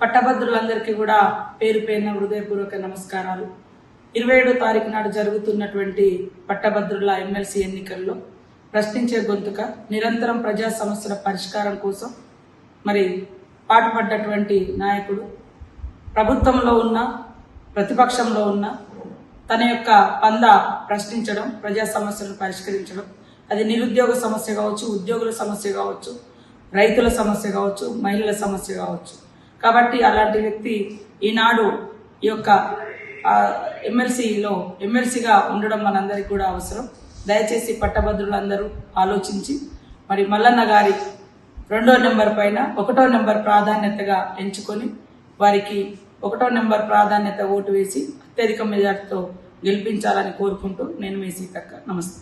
పట్టభద్రులందరికీ కూడా పేరు పేరున హృదయపూర్వక నమస్కారాలు. ఇరవై ఏడో తారీఖు నాడు జరుగుతున్నటువంటి పట్టభద్రుల ఎమ్మెల్సీ ఎన్నికల్లో ప్రశ్నించే గొంతుక నిరంతరం ప్రజా సమస్యల పరిష్కారం కోసం మరి పాటుపడ్డటువంటి నాయకుడు ప్రభుత్వంలో ఉన్న ప్రతిపక్షంలో ఉన్న తన యొక్క పంద ప్రశ్నించడం ప్రజా సమస్యలను పరిష్కరించడం. అది నిరుద్యోగ సమస్య కావచ్చు ఉద్యోగుల సమస్య కావచ్చు రైతుల సమస్య కావచ్చు మహిళల సమస్య కావచ్చు. కాబట్టి అలాంటి వ్యక్తి ఈనాడు ఈ యొక్క ఎమ్మెల్సీలో ఎమ్మెల్సీగా ఉండడం మనందరికీ కూడా అవసరం. దయచేసి పట్టభద్రులందరూ ఆలోచించి మరి మల్లన్న గారి రెండో నెంబర్ పైన ఒకటో నెంబర్ ప్రాధాన్యతగా ఎంచుకొని వారికి ఒకటో నెంబర్ ప్రాధాన్యత ఓటు వేసి అత్యధిక మెజార్టీతో గెలిపించాలని కోరుకుంటూ నేను మీ సీతక్క. నమస్తే.